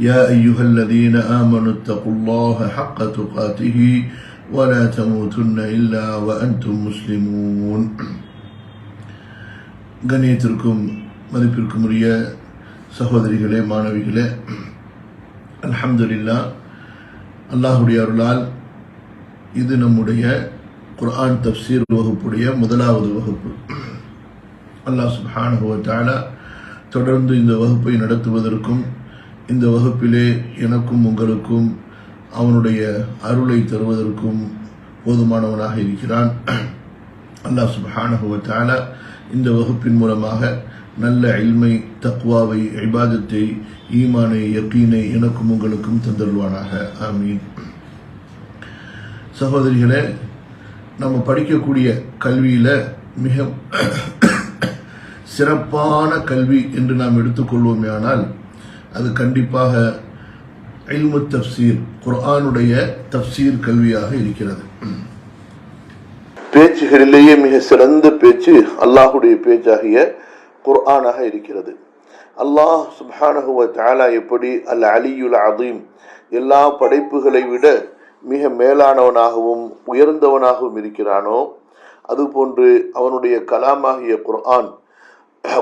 يا أيها الذين آمنوا اتقوا الله حق تقاته ولا تموتن إلا وأنتم مسلمون கண்ணியத்திற்கும் மதிப்பிற்கும் உரிய சகோதரிகளே மாணவிகளே அல்ஹம்துலில்லா அல்லாஹுடைய அருளால் இது நம்முடைய குர்ஆன் தப்சீர் வகுப்புடைய முதலாவது வகுப்பு அல்லாஹ் சுப்ஹானஹு வ தஆலா தொடர்ந்து இந்த வகுப்பை நடத்துவதற்கும் இந்த வகுப்பிலே எனக்கும் உங்களுக்கும் அவனுடைய அருளை தருவதற்கும் போதுமானவனாக இருக்கிறான். அல்லாஹ் சுபஹானகுவத்தால இந்த வகுப்பின் மூலமாக நல்ல இல்மை தக்வாவை இபாதத்தை ஈமானை யக்கீனை எனக்கும் உங்களுக்கும் தந்தருவானாக ஆமீன். சகோதரிகளே நம்ம படிக்கக்கூடிய கல்வியில் மிக சிறப்பான கல்வி என்று நாம் எடுத்துக்கொள்வோமே ஆனால் அது கண்டிப்பாக இல்மு தப்சீர் குர்ஆனுடைய தப்சீர் கல்வியாக இருக்கிறது. பேச்சுகளிலேயே மிக சிறந்த பேச்சு அல்லாஹுடைய பேச்சாகிய குர்ஆனாக இருக்கிறது. அல்லாஹ் சுப்ஹானஹு தாலா எப்படி அல் அலியுல் அதீம் எல்லா படைப்புகளை விட மிக மேலானவனாகவும் உயர்ந்தவனாகவும் இருக்கிறானோ அதுபோன்று அவனுடைய கலாமாகிய குர்ஆன்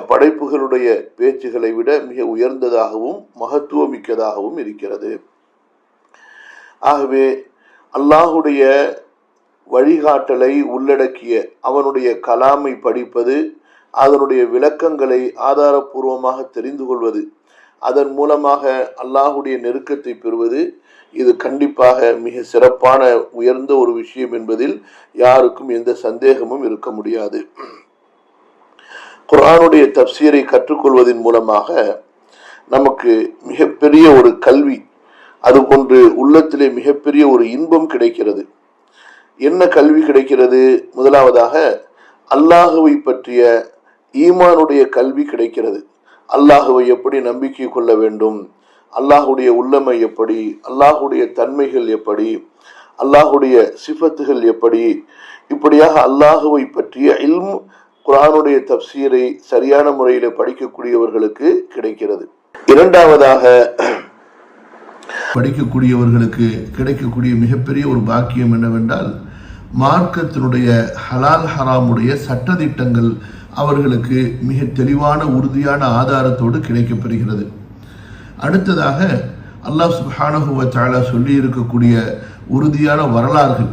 படைப்புகளுடைய பேச்சுகளை விட மிக உயர்ந்ததாகவும் மகத்துவமிக்கதாகவும் இருக்கிறது. ஆகவே அல்லாஹுடைய வழிகாட்டலை உள்ளடக்கிய அவனுடைய கலாமை படிப்பது அதனுடைய விளக்கங்களை ஆதாரபூர்வமாக தெரிந்து கொள்வது அதன் மூலமாக அல்லாஹுடைய நெருக்கத்தை பெறுவது இது கண்டிப்பாக மிக சிறப்பான உயர்ந்த ஒரு விஷயம் என்பதில் யாருக்கும் எந்த சந்தேகமும் இருக்க முடியாது. குரானுடைய தப்சீரை கற்றுக்கொள்வதன் மூலமாக நமக்கு மிகப்பெரிய ஒரு கல்வி அதுபோன்று உள்ளத்திலே மிகப்பெரிய ஒரு இன்பம் கிடைக்கிறது. என்ன கல்வி கிடைக்கிறது? முதலாவதாக அல்லாஹுவை பற்றிய ஈமானுடைய கல்வி கிடைக்கிறது. அல்லாஹுவை எப்படி நம்பிக்கை கொள்ள வேண்டும்? அல்லாஹுடைய உள்ளமை எப்படி? அல்லாஹுடைய தன்மைகள் எப்படி? அல்லாஹுடைய சிஃபத்துகள் எப்படி? இப்படியாக அல்லாஹுவை பற்றிய இல்ம் குரானுடைய தப்சீரை சரியான முறையில் படிக்கக்கூடியவர்களுக்கு கிடைக்கிறது. இரண்டாவதாக படிக்கக்கூடியவர்களுக்கு கிடைக்கக்கூடிய மிகப்பெரிய ஒரு பாக்கியம் என்னவென்றால் மார்க்கத்தினுடைய ஹலால் ஹராமுடைய சட்டதிட்டங்கள் அவர்களுக்கு மிக தெளிவான உறுதியான ஆதாரத்தோடு கிடைக்கப்பெறுகிறது அடுத்ததாக அல்லாஹ் சுப்ஹானஹுவ தாலா சொல்லி இருக்கக்கூடிய உறுதியான வரலாறுகள்.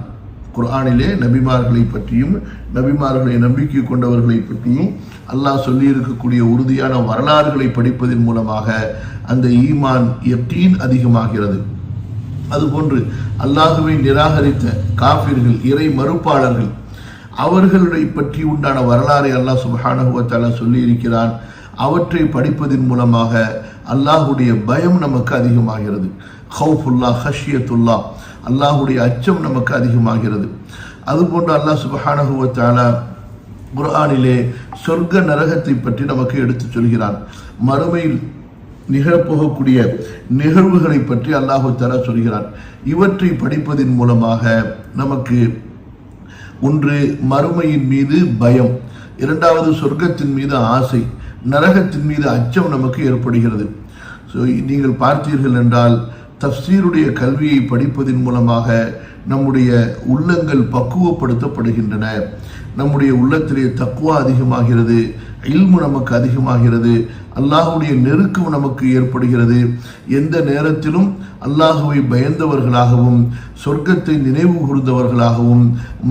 குர்ஆனிலே நபிமார்களை பற்றியும் நபிமார்களை நம்பிக்கை கொண்டவர்களை பற்றியும் அல்லாஹ் சொல்லியிருக்கக்கூடிய உறுதியான வரலாறுகளை படிப்பதன் மூலமாக அந்த ஈமான் எப்டீன் அதிகமாகிறது. அதுபோன்று அல்லாஹுவை நிராகரித்த காபிர்கள் இறை மறுப்பாளர்கள் அவர்களை பற்றி உண்டான வரலாறை அல்லாஹ் சுபஹானஹுவத்தாலா சொல்லி இருக்கிறான் அவற்றை படிப்பதன் மூலமாக அல்லாஹுடைய பயம் நமக்கு அதிகமாகிறது. ஹவுஃபுல்லா ஹஷியத்துல்லா அல்லாஹுடைய அச்சம் நமக்கு அதிகமாகிறது. அதுபோன்று அல்லாஹ் சுபஹானகுவத்தாலா குர்ஆனிலே சொர்க்க நரகத்தை பற்றி நமக்கு எடுத்து சொல்கிறான். மறுமையில் நிகழப்போகக்கூடிய நிகழ்வுகளை பற்றி அல்லாஹு தலா சொல்கிறான். இவற்றை படிப்பதன் மூலமாக நமக்கு ஒன்று மறுமையின் மீது பயம் இரண்டாவது சொர்க்கத்தின் மீது ஆசை நரகத்தின் மீது அச்சம் நமக்கு ஏற்படுகிறது. ஸோ நீங்கள் பார்த்தீர்கள் என்றால் தப்சீருடைய கல்வியை படிப்பதன் மூலமாக நம்முடைய உள்ளங்கள் பக்குவப்படுத்தப்படுகின்றன. நம்முடைய உள்ளத்திலே தக்குவா அதிகமாகிறது இல்மு நமக்கு அதிகமாகிறது அல்லாஹுடைய நெருக்கம் நமக்கு ஏற்படுகிறது. எந்த நேரத்திலும் அல்லாஹுவை பயந்தவர்களாகவும் சொர்க்கத்தை நினைவு கூர்ந்தவர்களாகவும்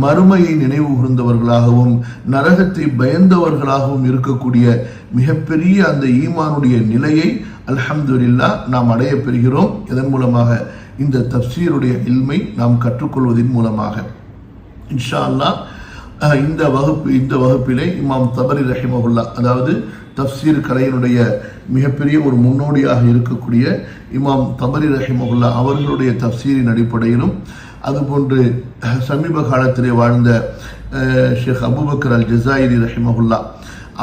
மறுமையை நினைவு கூர்ந்தவர்களாகவும் நரகத்தை பயந்தவர்களாகவும் இருக்கக்கூடிய மிகப்பெரிய அந்த ஈமானுடைய நிலையை அல்ஹம்துலில்லா நாம் அடைய பெறுகிறோம். இதன் மூலமாக இந்த தப்சீருடைய இல்மை நாம் கற்றுக்கொள்வதன் மூலமாக. இன்ஷா அல்லாஹ் இந்த வகுப்பு இந்த வகுப்பிலே இமாம் தபரி ரஹிமகுல்லா அதாவது தப்சீர் கலையினுடைய மிகப்பெரிய ஒரு முன்னோடியாக இருக்கக்கூடிய இமாம் தபரி ரஹிமகுல்லா அவர்களுடைய தப்சீரின் அடிப்படையிலும் அதுபோன்று சமீப காலத்திலே வாழ்ந்த ஷேக் அபுபக்கர் அல் ஜசாயிரி ரஹிமகுல்லா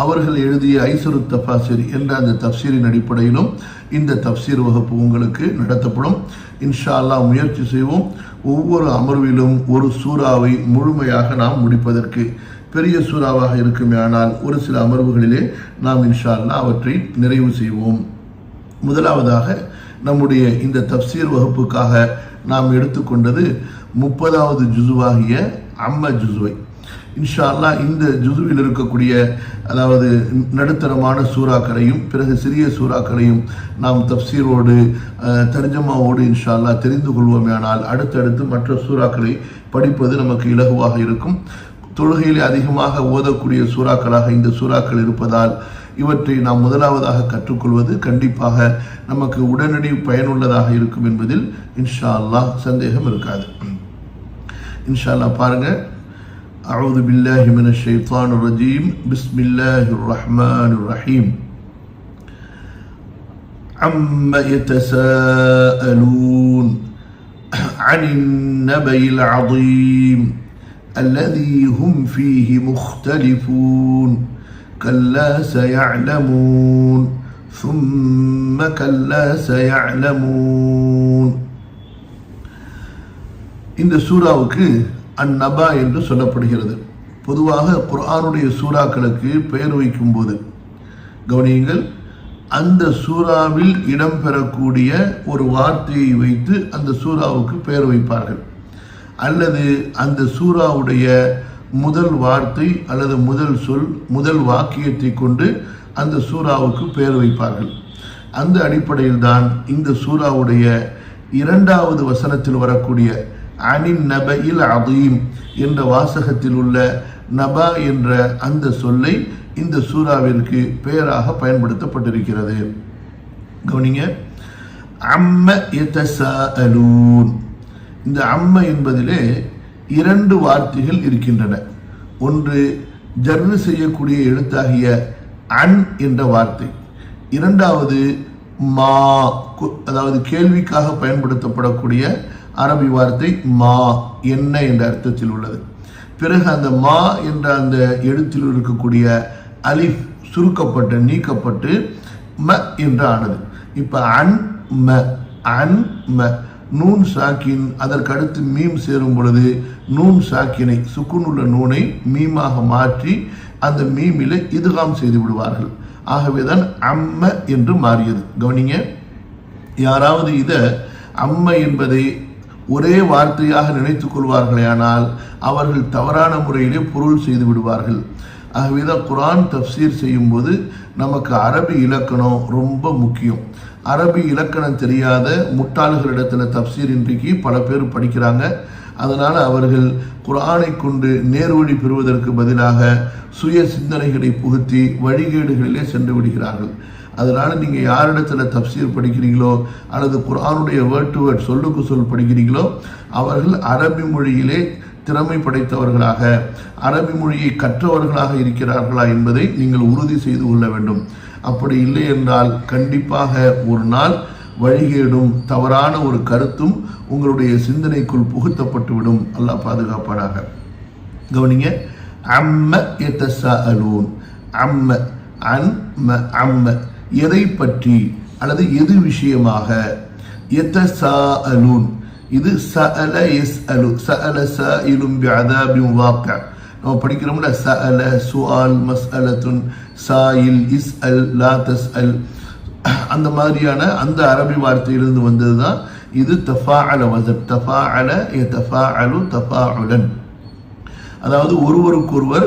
அவர்கள் எழுதிய ஐசரு தஃபாசிர் என்ற அந்த தப்சீரின் அடிப்படையிலும் இந்த தப்சீர் வகுப்பு உங்களுக்கு நடத்தப்படும். இன்ஷா அல்லாஹ் முயற்சி செய்வோம். ஒவ்வொரு அமர்விலும் ஒரு சூறாவை முழுமையாக நாம் முடிப்பதற்கு. பெரிய சூறாவாக இருக்குமே ஆனால் ஒரு சில அமர்வுகளிலே நாம் இன்ஷா அவற்றை நிறைவு செய்வோம். முதலாவதாக நம்முடைய இந்த தப்சீர் வகுப்புக்காக நாம் எடுத்துக்கொண்டது முப்பதாவது ஜுசுவாகிய அம்ம ஜுசுவை. இன்ஷா அல்லாஹ் இந்த ஜுசுவில் இருக்கக்கூடிய அதாவது நடுத்தரமான சூறாக்களையும் பிறகு சிறிய சூறாக்களையும் நாம் தப்சீரோடு தர்ஜமாவோடு இன்ஷா அல்லா தெரிந்து கொள்வோமேனால் அடுத்தடுத்து மற்ற சூறாக்களை படிப்பது நமக்கு இலகுவாக இருக்கும். தொழுகையிலே அதிகமாக ஓதக்கூடிய சூறாக்களாக இந்த சூறாக்கள் இருப்பதால் இவற்றை நாம் முதலாவதாக கற்றுக்கொள்வது கண்டிப்பாக நமக்கு உடனடி பயனுள்ளதாக இருக்கும் என்பதில் இன்ஷா அல்லாஹ் சந்தேகம் இருக்காது இன்ஷா அல்லாஹ் பாருங்க أعوذ بالله من الشيطان الرجيم بسم الله الرحمن الرحيم عما يتساءلون عن النبي العظيم الذي هم فيه مختلفون كلا سيعلمون ثم كلا سيعلمون இந்த சூறாவுக்கு அந்நபா என்று சொல்லப்படுகிறது பொதுவாக குர்ஆனுடைய சூறாக்களுக்கு பெயர் வைக்கும்போது கவனியுங்கள் அந்த சூறாவில் இடம்பெறக்கூடிய ஒரு வார்த்தையை வைத்து அந்த சூறாவுக்கு பெயர் வைப்பார்கள் அல்லது அந்த சூறாவுடைய முதல் வார்த்தை அல்லது முதல் சொல் முதல் வாக்கியத்தை கொண்டு அந்த சூறாவுக்கு பெயர் வைப்பார்கள். அந்த அடிப்படையில் தான் இந்த சூறாவுடைய இரண்டாவது வசனத்தில் வரக்கூடிய அனின் நபையில் அதீம் என்ற வாசகத்தில் உள்ள நபா என்ற அந்த சொல்லை இந்த சூறாவிற்கு பெயராக பயன்படுத்தப்பட்டிருக்கிறது. கவனிங்க. அம்ம யதசாஅலூன் இந்த அம்ம என்பதிலே இரண்டு வார்த்தைகள் இருக்கின்றன. ஒன்று ஜர்ரு செய்யக்கூடிய எழுத்தாகிய அன் என்ற வார்த்தை. இரண்டாவது மா அதாவது கேள்விக்காக பயன்படுத்தப்படக்கூடிய அரபி வார்த்தை மா என்ன என்ற அர்த்தத்தில் உள்ளது. பிறகு அந்த மா என்ற அந்த எழுத்தில் இருக்கக்கூடிய அலிஃப் சுருக்கப்பட்டு நீக்கப்பட்டு ம என்று ஆனது இப்போ அன் ம அன் ம. நூன் சாக்கின் அதற்கடுத்து மீம் சேரும் பொழுது நூன் சாக்கினை சுக்குன் உள்ள நூனை மீமாக மாற்றி அந்த மீமிலே இதுகாம் செய்து விடுவார்கள். ஆகவேதான் அம்ம என்று மாறியது. கவனிங்க யாராவது இதை அம்ம என்பதை ஒரே வார்த்தையாக நினைத்து கொள்வார்களேயானால் அவர்கள் தவறான முறையிலே பொருள் செய்து விடுவார்கள். ஆகவேதான் குரான் தப்சீர் செய்யும்போது நமக்கு அரபி இலக்கணம் ரொம்ப முக்கியம். அரபி இலக்கணம் தெரியாத முட்டாள்களிடத்தில் தப்சீர் இன்றைக்கு பல பேர் படிக்கிறாங்க. அதனால் அவர்கள் குரானை கொண்டு நேர்வழி பெறுவதற்கு பதிலாக சுய சிந்தனைகளை புகுத்தி வழிகேடுகளிலே சென்று விடுகிறார்கள். அதனால் நீங்கள் யாரிடத்தில் தப்சீர் படிக்கிறீங்களோ அல்லது குரானுடைய வேர்ட் டு வேர்ட் சொல்லுக்கு சொல் படிக்கிறீங்களோ அவர்கள் அரபி மொழியிலே திறமை படைத்தவர்களாக அரபி மொழியை கற்றவர்களாக இருக்கிறார்களா என்பதை நீங்கள் உறுதி செய்து கொள்ள வேண்டும். அப்படி இல்லை என்றால் கண்டிப்பாக ஒரு நாள் வழிகேடும் தவறான ஒரு கருத்தும் உங்களுடைய சிந்தனைக்குள் புகுத்தப்பட்டுவிடும். அல்லாஹ் பாதுகாப்பானாக கவனிங்க. அம்ம எத்தசாஅலூன். அம்ம அன்ம அம்ம. எதை பற்றி அல்லது எது விஷயமாக? எத்தசாஅலூன். இது சல எஸ் அலு ச அல ச சாயிலும் பிஅதாபின் வாக்க. நம்ம படிக்கிறோம்ல சஅல சுஆல் இல் இஸ் அல் லா தஸ் அல் அந்த மாதிரியான அந்த அரபி வார்த்தையிலிருந்து வந்தது தான் இது தஃபாஅல தஃபா அலு தஃபா உடன் அதாவது ஒருவருக்கொருவர்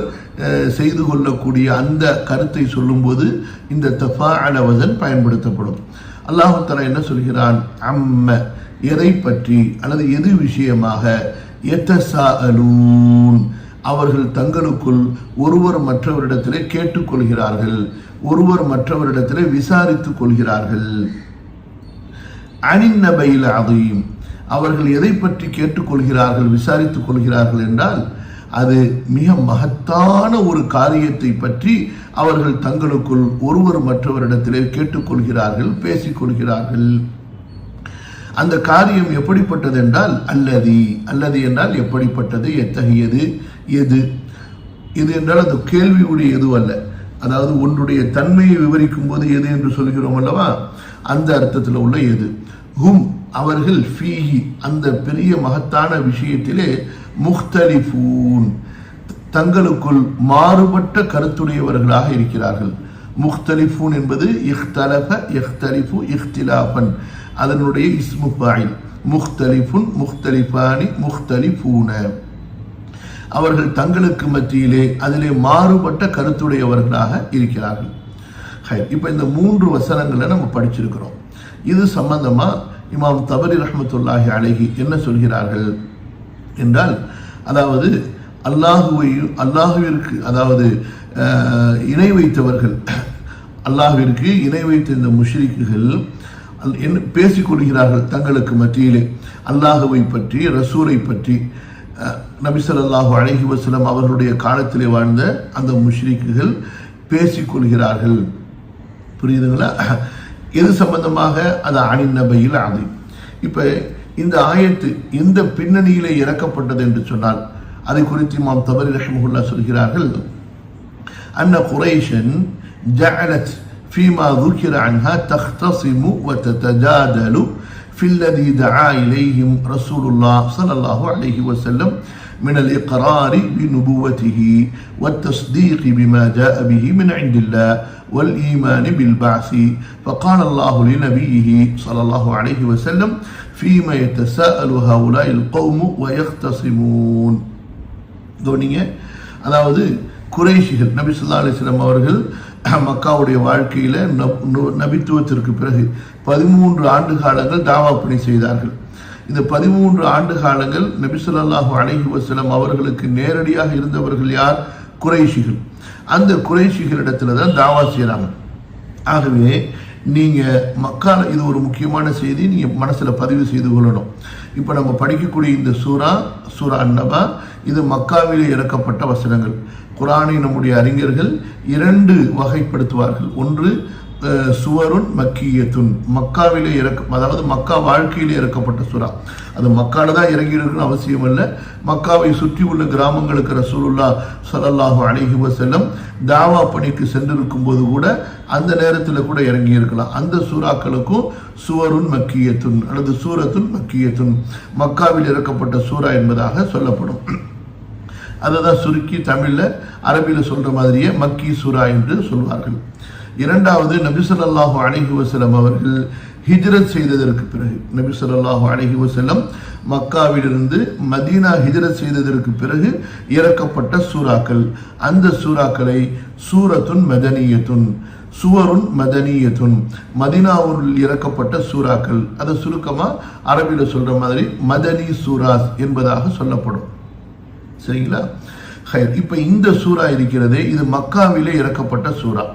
செய்து கொள்ளக்கூடிய அந்த கருத்தை சொல்லும்போது இந்த தஃபாஅல வசன் பயன்படுத்தப்படும். அல்லாஹு என்ன சொல்கிறான்? அம்ம எதை பற்றி அல்லது எது விஷயமாக? எத்தசாஅலூன். அவர்கள் தங்களுக்குள் ஒருவர் மற்றவரிடத்திலே கேட்டுக்கொள்கிறார்கள் ஒருவர் மற்றவரிடத்திலே விசாரித்துக் கொள்கிறார்கள் அணிநபையில் அதையும் அவர்கள் எதை பற்றி கேட்டுக்கொள்கிறார்கள் விசாரித்துக் கொள்கிறார்கள் என்றால் அது மிக மகத்தான ஒரு காரியத்தை பற்றி அவர்கள் தங்களுக்குள் ஒருவர் மற்றவரிடத்திலே கேட்டுக்கொள்கிறார்கள் பேசிக்கொள்கிறார்கள். அந்த காரியம் எப்படிப்பட்டது என்றால் அல்லது அல்லது என்றால் எப்படிப்பட்டது எத்தகையது எது? இது என்றால் அந்த கேள்வியுடைய எதுவல்ல. அதாவது ஒன்றுடைய தன்மையை விவரிக்கும் போது எது என்று சொல்கிறோம் அல்லவா? அந்த அர்த்தத்தில் உள்ள எது. ஹும் அவர்கள் ஃபீஹி அந்த பெரிய மகத்தான விஷயத்திலே முக்தலிஃபூன். தங்களுக்குள் மாறுபட்ட கருத்துடையவர்களாக இருக்கிறார்கள். முக்தலிஃபூன் என்பது இஹ்தலஃப இஹ்தலிஃபு இஹ்திலாஃபன். அதனுடைய இஸ்முஃபாயில் முக்தலிஃபுன் முக்தலிஃபானி முக்தலிஃபூன. அவர்கள் தங்களுக்கு மத்தியிலே அதிலே மாறுபட்ட கருத்துடையவர்களாக இருக்கிறார்கள். ஹை இப்போ இந்த மூன்று வசனங்களை நம்ம படிச்சிருக்கிறோம். இது சம்பந்தமா இமாம் தபரி ரஹமத்துல்லாஹி அழகி என்ன சொல்கிறார்கள் என்றால் அதாவது அல்லாஹுவையும் அல்லாஹுவிற்கு அதாவது இணை வைத்தவர்கள் அல்லாஹுவிற்கு இணை வைத்த இந்த முஷ்ரிக்குகள் அல்- என்ன பேசிக் கொள்கிறார்கள் தங்களுக்கு மத்தியிலே. அல்லாஹுவை பற்றி ரசூரை பற்றி அஹ், நபி ஸல்லல்லாஹு அலைஹி வஸல்லம் அவர்களுடைய காலத்திலே வாழ்ந்த அந்த முஷ்ரிக்குகள் பேசிக் கொள்கிறார்கள் புரியுதுங்களா எது சம்பந்தமாக அது அணின் நபையில் அது இப்போ இந்த ஆயத்து எந்த பின்னணியிலே இறக்கப்பட்டது என்று சொன்னால் அதை குறித்து இமாம் தபரி ரஹ்மஹுல்லா சொல்கிறார்கள் أن قريشا جعلت فيما ذكر عنها تختصم وتتجادل في الذي دعا إليهم رسول الله صلى الله عليه وسلم من الإقرار بنبوته والتصديق بما جاء به من عند الله والإيمان بالبعث فقال الله لنبيه صلى الله عليه وسلم فيما يتساءل هؤلاء القوم ويختصمون கவனிங்க அதாவது குறைஷிகள் நபி சொல்லா அலிஸ்லாம் அவர்கள் மக்காவுடைய வாழ்க்கையில் நபித்துவத்திற்கு பிறகு பதிமூன்று ஆண்டு காலங்கள் தாவா பணி செய்தார்கள். இந்த பதிமூன்று ஆண்டு காலங்கள் நபிசுல்லாஹு ஸல்லல்லாஹு வசலம் அவர்களுக்கு நேரடியாக இருந்தவர்கள் யார்? குறைஷிகள். அந்த குறைஷிகளிடத்துல தான் தாவா செய்கிறாங்க ஆகவே நீங்கள் மக்கால இது ஒரு முக்கியமான செய்தி நீங்கள் மனசில் பதிவு செய்து கொள்ளணும். இப்போ நம்ம படிக்கக்கூடிய இந்த சூரா சூரா அன்னபா இது மக்காவிலே இறக்கப்பட்ட வசனங்கள். குரானை நம்முடைய அறிஞர்கள் இரண்டு வகைப்படுத்துவார்கள். ஒன்று சுவருன் மக்கியத்துன். மக்காவிலே இறக்க அதாவது மக்கா வாழ்க்கையிலே இறக்கப்பட்ட சுறா. அது மக்காவில் தான் இறங்கி இருக்குன்னு அவசியம் இல்லை. மக்காவை சுற்றி உள்ள கிராமங்களுக்கு ரசூலுல்லா சலல்லாஹு அலைஹி செல்லம் தாவா பணிக்கு சென்றிருக்கும் போது கூட அந்த நேரத்தில் கூட இறங்கி இருக்கலாம் அந்த சூறாக்களுக்கும் சுவருன் மக்கியத்துன் அல்லது சூரத்துன் மக்கியத்துன். மக்காவில் இறக்கப்பட்ட சூரா என்பதாக சொல்லப்படும். அதை தான் சுருக்கி தமிழில் அரபியில் சொல்கிற மாதிரியே மக்கி சூரா என்று சொல்வார்கள். இரண்டாவது நபிசல்லாஹு அலஹி வசலம் அவர்கள் ஹிஜ்ரத் செய்ததற்கு பிறகு நபி ஸல்லல்லாஹு அலைஹி மக்காவிலிருந்து மதீனா ஹிஜ்ரத் செய்ததற்கு பிறகு இறக்கப்பட்ட சூறாக்கள். அந்த சூறாக்களை சூரத்துன் மதனியத்துன் சுவருன் மதனியத்துன் மதினாவுள் இறக்கப்பட்ட சூறாக்கள். அதை சுருக்கமாக அரபியில் சொல்கிற மாதிரி மதனி சூராஸ் என்பதாக சொல்லப்படும். சரிங்களா? இப்போ இந்த சூறா இருக்கிறதே இது மக்காவிலே இறக்கப்பட்ட சூரா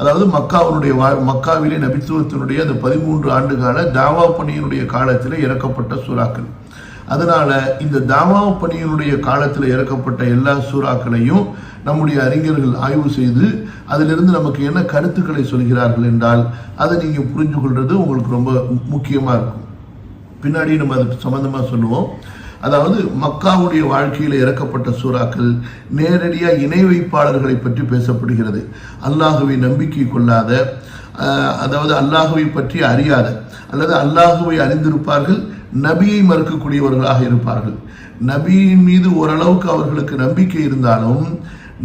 அதாவது மக்காவினுடைய வா மக்காவிலே நபித்துவத்தினுடைய அந்த பதிமூன்று ஆண்டு கால தாவா பணியினுடைய காலத்தில் இறக்கப்பட்ட சூறாக்கள். அதனால் இந்த தாவா பணியினுடைய காலத்தில் இறக்கப்பட்ட எல்லா சூறாக்களையும் நம்முடைய அறிஞர்கள் ஆய்வு செய்து அதிலிருந்து நமக்கு என்ன கருத்துக்களை சொல்கிறார்கள் என்றால் அதை நீங்கள் புரிஞ்சு கொள்வது உங்களுக்கு ரொம்ப முக்கியமாக இருக்கும். பின்னாடி நம்ம அது சம்மந்தமாக சொல்லுவோம். அதாவது மக்காவுடைய வாழ்க்கையில் இறக்கப்பட்ட சூறாக்கள் நேரடியாக இணை வைப்பாளர்களை பற்றி பேசப்படுகிறது. அல்லாஹுவை நம்பிக்கை கொள்ளாத அதாவது அல்லாஹுவை பற்றி அறியாத அல்லது அல்லாஹுவை அறிந்திருப்பார்கள் நபியை மறுக்கக்கூடியவர்களாக இருப்பார்கள். நபியின் மீது ஓரளவுக்கு அவர்களுக்கு நம்பிக்கை இருந்தாலும்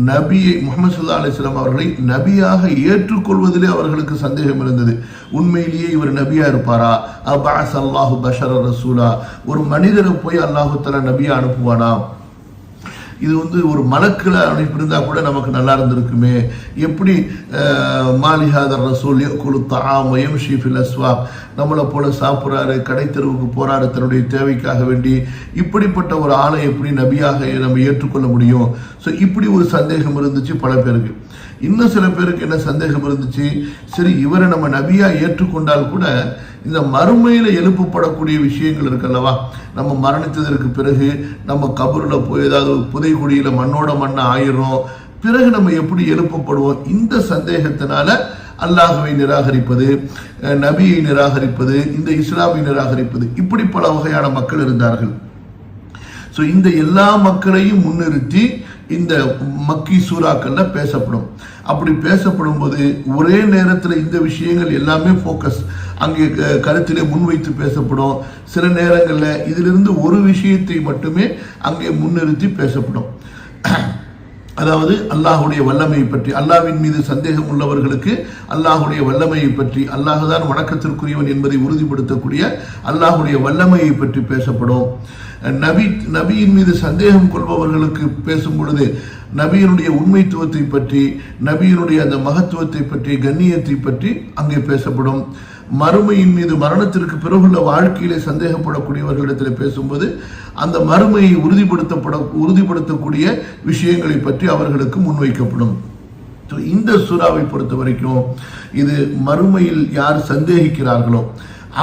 நபியை முகமது சுல்லா அலிஸ்லாம் அவர்களை நபியாக ஏற்றுக்கொள்வதிலே அவர்களுக்கு சந்தேகம் இருந்தது. உண்மையிலேயே இவர் நபியா இருப்பாரா? அபாஸ் அல்லாஹு பஷர் ரசூலா. ஒரு மனிதரை போய் அல்லாஹு தலா நபியா அனுப்புவானா? இது வந்து ஒரு மலக்கில் அனுப்பியிருந்தா கூட நமக்கு நல்லா இருந்திருக்குமே. எப்படி அஹ், மாலிஹாதர் ரசூல் குழு தாமயம் ஷீஃபில் அஸ்வாப். நம்மளை போல சாப்பிட்றாரு கடை தெருவுக்கு போறாரு தன்னுடைய தேவைக்காக வேண்டி. இப்படிப்பட்ட ஒரு ஆளை எப்படி நபியாக நம்ம ஏற்றுக்கொள்ள முடியும்? ஸோ இப்படி ஒரு சந்தேகம் இருந்துச்சு பல பேருக்கு. இன்னும் சில பேருக்கு என்ன சந்தேகம் இருந்துச்சு? சரி இவரை நம்ம நபியா ஏற்றுக்கொண்டால் கூட இந்த மறுமையில எழுப்பப்படக்கூடிய விஷயங்கள் இருக்கல்லவா? நம்ம மரணித்ததற்கு பிறகு நம்ம கபூரில் போய் ஏதாவது புதைக்குடியில் மண்ணோட மண்ணை ஆயிரும் பிறகு நம்ம எப்படி எழுப்பப்படுவோம்? இந்த சந்தேகத்தினால அல்லாஹுவை நிராகரிப்பது அஹ், நபியை நிராகரிப்பது இந்த இஸ்லாமை நிராகரிப்பது. இப்படி பல வகையான மக்கள் இருந்தார்கள். ஸோ இந்த எல்லா மக்களையும் முன்னிறுத்தி இந்த மக்கி சூறாக்கள்ல பேசப்படும். அப்படி பேசப்படும் போது ஒரே நேரத்தில் இந்த விஷயங்கள் எல்லாமே ஃபோக்கஸ் அங்கே க- கருத்திலே முன்வைத்து பேசப்படும். சில நேரங்களில் இதிலிருந்து ஒரு விஷயத்தை மட்டுமே அங்கே முன்னிறுத்தி பேசப்படும். அதாவது அல்லாஹுடைய வல்லமையை பற்றி அல்லாஹ்வின் மீது சந்தேகம் உள்ளவர்களுக்கு அல்லாஹுடைய வல்லமையை பற்றி அல்லாஹுதான் வணக்கத்திற்குரியவன் என்பதை உறுதிப்படுத்தக்கூடிய அல்லாஹுடைய வல்லமையை பற்றி பேசப்படும். நபி நபியின் மீது சந்தேகம் கொள்பவர்களுக்கு பேசும் பொழுது நபியினுடைய உண்மைத்துவத்தை பற்றி நபியினுடைய அந்த மகத்துவத்தை பற்றி கண்ணியத்தை பற்றி அங்கே பேசப்படும். மறுமையின் மீது மரணத்திற்கு பிறகுள்ள வாழ்க்கையிலே சந்தேகப்படக்கூடியவர்களிடத்தில் பேசும்போது அந்த மறுமையை உறுதிப்படுத்தப்பட உறுதிப்படுத்தக்கூடிய விஷயங்களை பற்றி அவர்களுக்கு முன்வைக்கப்படும். இந்த சூறாவை பொறுத்த வரைக்கும் இது மறுமையில் யார் சந்தேகிக்கிறார்களோ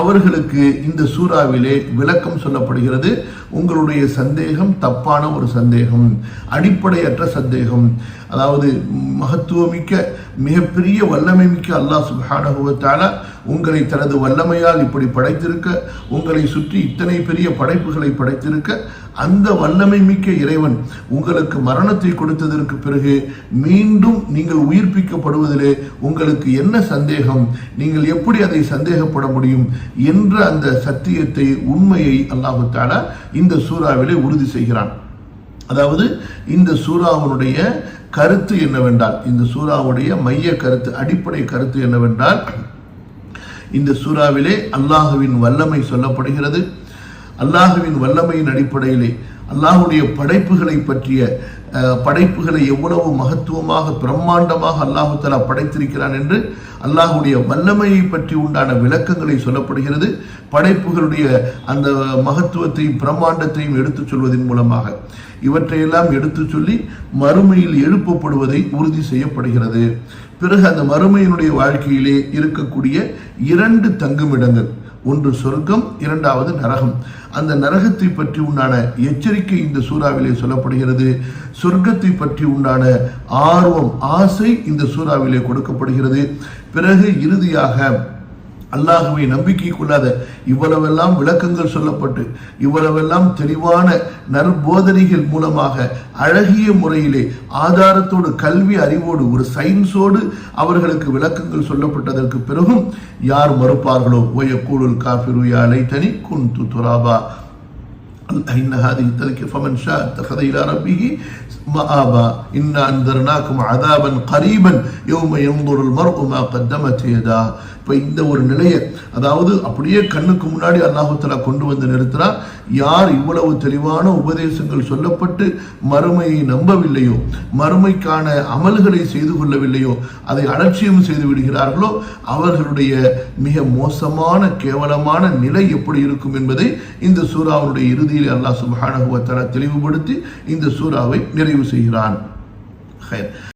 அவர்களுக்கு இந்த சூறாவிலே விளக்கம் சொல்லப்படுகிறது. உங்களுடைய சந்தேகம் தப்பான ஒரு சந்தேகம் அடிப்படையற்ற சந்தேகம். அதாவது மகத்துவமிக்க மிகப்பெரிய வல்லமை மிக்க அல்லாஹ் சுப்ஹானஹு உங்களை தனது வல்லமையால் இப்படி படைத்திருக்க உங்களை சுற்றி இத்தனை பெரிய படைப்புகளை படைத்திருக்க அந்த வல்லமை மிக்க இறைவன் உங்களுக்கு மரணத்தை கொடுத்ததற்கு பிறகு மீண்டும் நீங்கள் உயிர்ப்பிக்கப்படுவதிலே உங்களுக்கு என்ன சந்தேகம்? நீங்கள் எப்படி அதை சந்தேகப்பட முடியும்? என்ற அந்த சத்தியத்தை உண்மையை அல்லாஹு தாலா இந்த சூறாவிலே உறுதி செய்கிறான். அதாவது இந்த சூறாவினுடைய கருத்து என்னவென்றால் இந்த சூறாவுடைய மைய கருத்து அடிப்படை கருத்து என்னவென்றால் இந்த சூறாவிலே அல்லாஹுவின் வல்லமை சொல்லப்படுகிறது. அல்லாஹுவின் வல்லமையின் அடிப்படையிலே அல்லாஹுடைய படைப்புகளை பற்றிய அஹ், படைப்புகளை எவ்வளவு மகத்துவமாக பிரம்மாண்டமாக அல்லாஹு தலா படைத்திருக்கிறான் என்று அல்லாஹுடைய வல்லமையை பற்றி உண்டான விளக்கங்களை சொல்லப்படுகிறது. படைப்புகளுடைய அந்த மகத்துவத்தையும் பிரம்மாண்டத்தையும் எடுத்துச் சொல்வதன் மூலமாக. இவற்றையெல்லாம் எடுத்துச் சொல்லி மறுமையில் எழுப்பப்படுவதை உறுதி செய்யப்படுகிறது. பிறகு அந்த மறுமையினுடைய வாழ்க்கையிலே இருக்கக்கூடிய இரண்டு தங்குமிடங்கள் ஒன்று சொர்க்கம் இரண்டாவது நரகம். அந்த நரகத்தை பற்றி உண்டான எச்சரிக்கை இந்த சூறாவிலே சொல்லப்படுகிறது. சொர்க்கத்தை பற்றி உண்டான ஆர்வம் ஆசை இந்த சூறாவிலே கொடுக்கப்படுகிறது. பிறகு இறுதியாக அல்லாஹுவை நம்பிக்கை கொள்ளாத இவ்வளவெல்லாம் விளக்கங்கள் சொல்லப்பட்டு இவ்வளவெல்லாம் தெளிவான நற்போதனைகள் மூலமாக அழகிய முறையிலே ஆதாரத்தோடு கல்வி அறிவோடு ஒரு சயின்ஸோடு அவர்களுக்கு விளக்கங்கள் சொல்லப்பட்டதற்கு பிறகும் யார் மறுப்பார்களோ ஒய கூடுல் காஃபிரு யா லைத்தனி குன்து துராபா إن هذه تذكرة فمن شاء اتخذ إلى ربه مآبا إنا أنذرناكم عذابا قريبا يوم ينظر المرء ما قدمت يداه இப்போ இந்த ஒரு நிலையை அதாவது அப்படியே கண்ணுக்கு முன்னாடி அல்லாஹுத்தலா கொண்டு வந்து நிறுத்தினார் யார் இவ்வளவு தெளிவான உபதேசங்கள் சொல்லப்பட்டு மறுமையை நம்பவில்லையோ மறுமைக்கான அமல்களை செய்து கொள்ளவில்லையோ அதை அலட்சியம் செய்து விடுகிறார்களோ அவர்களுடைய மிக மோசமான கேவலமான நிலை எப்படி இருக்கும் என்பதை இந்த சூறாவுடைய இறுதியில் அல்லாஹ் சுப்ஹானஹு தெளிவுபடுத்தி இந்த சூறாவை நிறைவு செய்கிறான் ஹைர்.